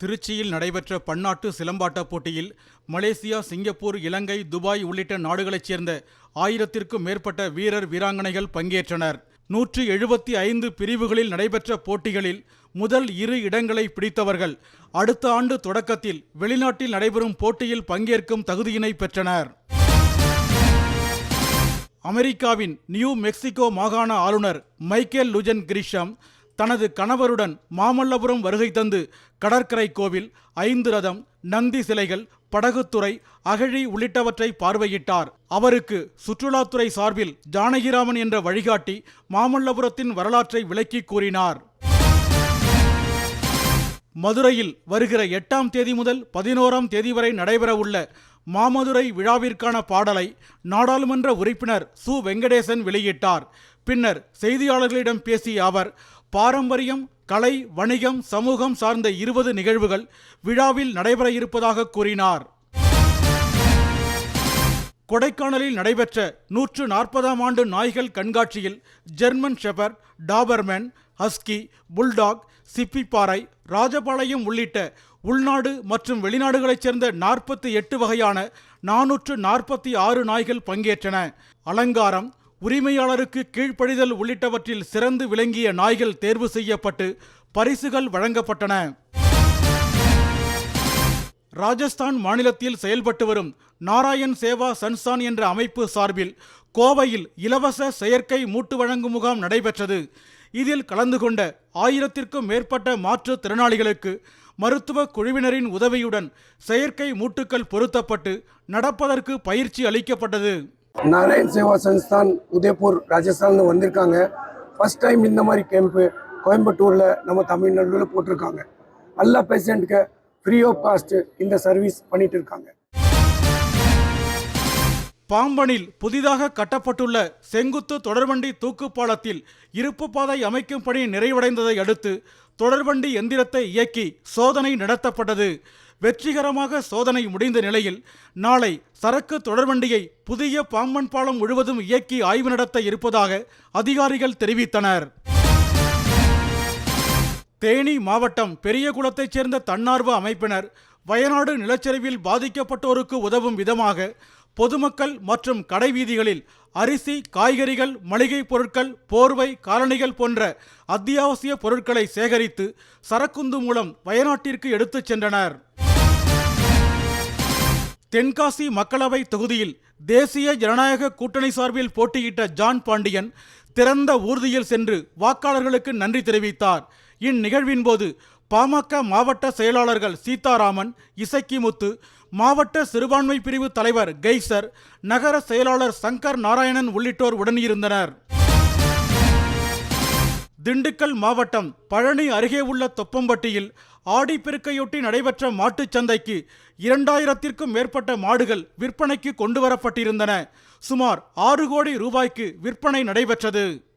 திருச்சியில் நடைபெற்ற பன்னாட்டு சிலம்பாட்ட போட்டியில் மலேசியா சிங்கப்பூர் இலங்கை துபாய் உள்ளிட்ட நாடுகளைச் சேர்ந்த ஆயிரத்திற்கும் மேற்பட்ட வீரர் வீராங்கனைகள் பங்கேற்றனர். நூற்றி எழுபத்தி ஐந்து பிரிவுகளில் நடைபெற்ற போட்டிகளில் முதல் இரு இடங்களை பிடித்தவர்கள் அடுத்த ஆண்டு தொடக்கத்தில் வெளிநாட்டில் நடைபெறும் போட்டியில் பங்கேற்கும் தகுதியினை பெற்றனர். அமெரிக்காவின் நியூ மெக்சிகோ மாகாண ஆளுநர் மைக்கேல் லுஜன் கிரிஷம் தனது கணவருடன் மாமல்லபுரம் வருகை தந்து கடற்கரை கோவில் ஐந்து ரதம் நந்தி சிலைகள் படகுத்துறை அகழி உள்ளிட்டவற்றை பார்வையிட்டார். அவருக்கு சுற்றுலாத்துறை சார்பில் ஜானகிராமன் என்ற வழிகாட்டி மாமல்லபுரத்தின் வரலாற்றை விளக்கி கூறினார். மதுரையில் வருகிற எட்டாம் தேதி முதல் பதினோராம் தேதி வரை நடைபெறவுள்ள மாமதுரை விழாவிற்கான பாடலை நாடாளுமன்ற உறுப்பினர் சு. வெங்கடேசன் வெளியிட்டார். பின்னர் செய்தியாளர்களிடம் பேசிய அவர் பாரம்பரியம் கலை வணிகம் சமூகம் சார்ந்த இருபது நிகழ்வுகள் விழாவில் நடைபெற இருப்பதாக கூறினார். கொடைக்கானலில் நடைபெற்ற நூற்று நாற்பதாம் ஆண்டு நாய்கள் கண்காட்சியில் German shepherd Doberman husky bulldog Chippiparai Rajapalayam உள்ளிட்ட உள்நாடு மற்றும் வெளிநாடுகளைச் சேர்ந்த நாற்பத்தி எட்டு வகையான நானூற்று நாற்பத்தி ஆறு நாய்கள் பங்கேற்றன. அலங்காரம் உரிமையாளருக்கு கீழ்ப்படிதல் உள்ளிட்டவற்றில் சிறந்து விளங்கிய நாய்கள் தேர்வு செய்யப்பட்டு பரிசுகள் வழங்கப்பட்டன. ராஜஸ்தான் மாநிலத்தில் செயல்பட்டு வரும் நாராயண் சேவா சன்சான் என்ற அமைப்பு சார்பில் கோவையில் இலவச செயற்கை மூட்டு வழங்கும் முகாம் நடைபெற்றது. இதில் கலந்து கொண்ட ஆயிரத்திற்கும் மேற்பட்ட மாற்றுத்திறனாளிகளுக்கு மருத்துவ குழுவினரின் உதவியுடன் செயற்கை மூட்டுக்கள் பொருத்தப்பட்டு நடப்பதற்கு பயிற்சி அளிக்கப்பட்டது. நாராயண் சேவா சன்ஸ்தான் உதயப்பூர் ராஜஸ்தான்ல வந்திருக்காங்க. ஃபர்ஸ்ட் டைம் இந்த மாதிரி கேம்ப்பு கோயம்புத்தூரில் நம்ம தமிழ்நாடுல போட்டிருக்காங்க. எல்லா பேஷண்ட்டுக்கு ஃப்ரீ ஆஃப் காஸ்ட்டு இந்த சர்வீஸ் பண்ணிட்டு இருக்காங்க. பாம்பனில் புதிதாக கட்டப்பட்டுள்ள செங்குத்து தொடர்வண்டி தூக்குப்பாலத்தில் இருப்பு பாதை அமைக்கும் பணி நிறைவடைந்ததை அடுத்து தொடர்வண்டி எந்திரத்தை இயக்கி சோதனை நடத்தப்பட்டது. வெற்றிகரமாக சோதனை முடிந்த நிலையில் நாளை சரக்கு தொடர்வண்டியை புதிய பாம்பன் பாலம் முழுவதும் இயக்கி ஆய்வு நடத்த இருப்பதாக அதிகாரிகள் தெரிவித்தனர். தேனி மாவட்டம் பெரியகுளத்தைச் சேர்ந்த தன்னார்வ அமைப்பினர் வயநாடு நிலச்சரிவில் பாதிக்கப்பட்டோருக்கு உதவும் விதமாக பொதுமக்கள் மற்றும் கடைவீதிகளில் அரிசி காய்கறிகள் மளிகைப் பொருட்கள் போர்வை காலணிகள் போன்ற அத்தியாவசிய பொருட்களை சேகரித்து சரக்குந்து மூலம் வயநாட்டிற்கு எடுத்துச் சென்றனர். தென்காசி மக்களவை தொகுதியில் தேசிய ஜனநாயக கூட்டணி சார்பில் போட்டியிட்ட ஜான் பாண்டியன் திறந்த ஊர்தியில் சென்று வாக்காளர்களுக்கு நன்றி தெரிவித்தார். இந்நிகழ்வின் போது பாமக மாவட்ட செயலாளர்கள் சீதாராமன் இசக்கிமுத்து மாவட்ட சிறுபான்மை பிரிவு தலைவர் கெய்சர் நகர செயலாளர் சங்கர் நாராயணன் உள்ளிட்டோர் உடனிருந்தனர். திண்டுக்கல் மாவட்டம் பழனி அருகே உள்ள தொப்பம்பட்டியில் ஆடிப்பெருக்கையொட்டி நடைபெற்ற மாட்டுச் சந்தைக்கு இரண்டாயிரத்திற்கும் மேற்பட்ட மாடுகள் விற்பனைக்கு கொண்டு வரப்பட்டிருந்தன சுமார் ஆறு கோடி ரூபாய்க்கு விற்பனை நடைபெற்றது.